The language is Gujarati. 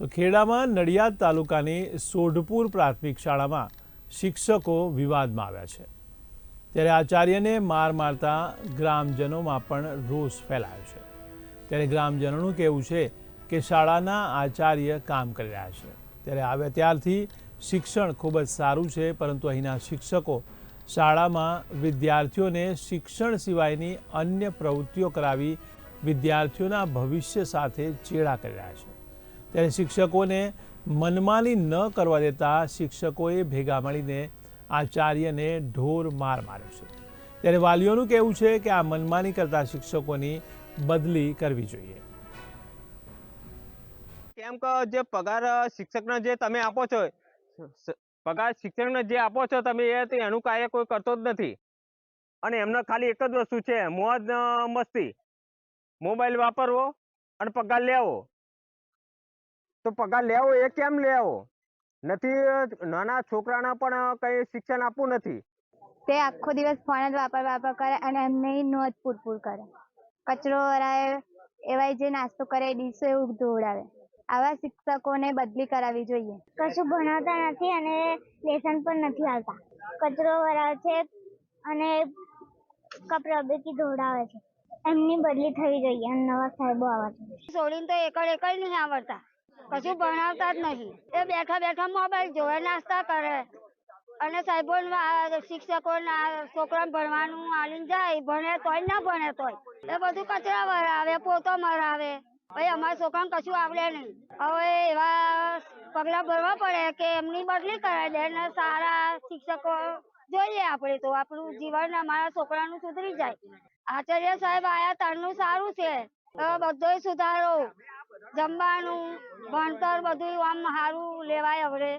તો ખેડામાં નડિયાદ તાલુકાની સોઢપુર પ્રાથમિક શાળામાં શિક્ષકો વિવાદમાં આવ્યા છે. ત્યારે આચાર્યને માર મારતા ગ્રામજનોમાં પણ રોષ ફેલાયો છે. ત્યારે ગ્રામજનોનું કહેવું છે કે શાળાના આચાર્ય કામ કરી રહ્યા છે. ત્યારે આવ્યા ત્યારથી શિક્ષણ ખૂબ જ સારું છે, પરંતુ અહીંના શિક્ષકો શાળામાં વિદ્યાર્થીઓને શિક્ષણ સિવાયની અન્ય પ્રવૃત્તિઓ કરાવી વિદ્યાર્થીઓના ભવિષ્ય સાથે ચેડા કરી રહ્યા છે. ત્યારે શિક્ષકોને મનમાની ન કરવા દેતા શિક્ષકોએ ભેગા મળીને આચાર્યને ઢોર માર માર્યો છે. ત્યારે વાલીઓનું કહેવું છે કે આ મનમાની કરતા શિક્ષકોની બદલી કરવી જોઈએ. કેમ કે જે પગાર શિક્ષકને જે તમે આપો છો પગાર શિક્ષકને જે આપો છો તમે એ એનું કાર્ય કોઈ કરતો જ નથી. અને એમને ખાલી એક જ વસ્તુ છે, મોજ મસ્તી. મોબાઈલ વાપરવો અને પગાર લેવો. તો પગાર લેવો એ કેમ લેવો? નથી નાના છોકરાને પણ કઈ શિક્ષણ આપવું નથી. તે આખો દિવસ ફોન જ વાપર વાપર કરે અને એમને નોંધ પૂરપૂર કરે. કચરો વરાય એવાય જે નાસ્તો કરે ડીશો એવું ધોવડાવે. આવા શિક્ષકોને બદલી કરાવવી જોઈએ. કશું ભણાવતા નથી અને લેસન પણ નથી આવતા. કચરો વરાવે છે અને કપ બેકી ધોવડાવે છે. એમની બદલી થવી જોઈએ અને નવા સાહેબો આવવા જોઈએ સોડીને તો એકડ એકડ નહીં આવડતા. કશું ભણાવતા જ નહીં. એ બેઠા બેઠા મોબાઈલ જોવે, નાસ્તા કરે. અને સાહેબો શિક્ષકો છોકરા ભણવાનું આલીને જાય, ભણે તોય ના ભણે તોય. એ બધું કચરા વરાવે, પોતો મરાવે. ભાઈ, અમારા છોકરાને કશું આવડે નહીં. હવે એવા પગલાં ભરવા પડે કે એમની બદલી કરાવી દે ને સારા શિક્ષકો જોઈએ આપણે તો. આપણું જીવન અમારા છોકરાનું સુધરી જાય. આચાર્ય સાહેબ આયા તારનું સારું છે. બધોય સુધારો. જમવાનું ભણતર બધું આમ સારું લેવાય હવે.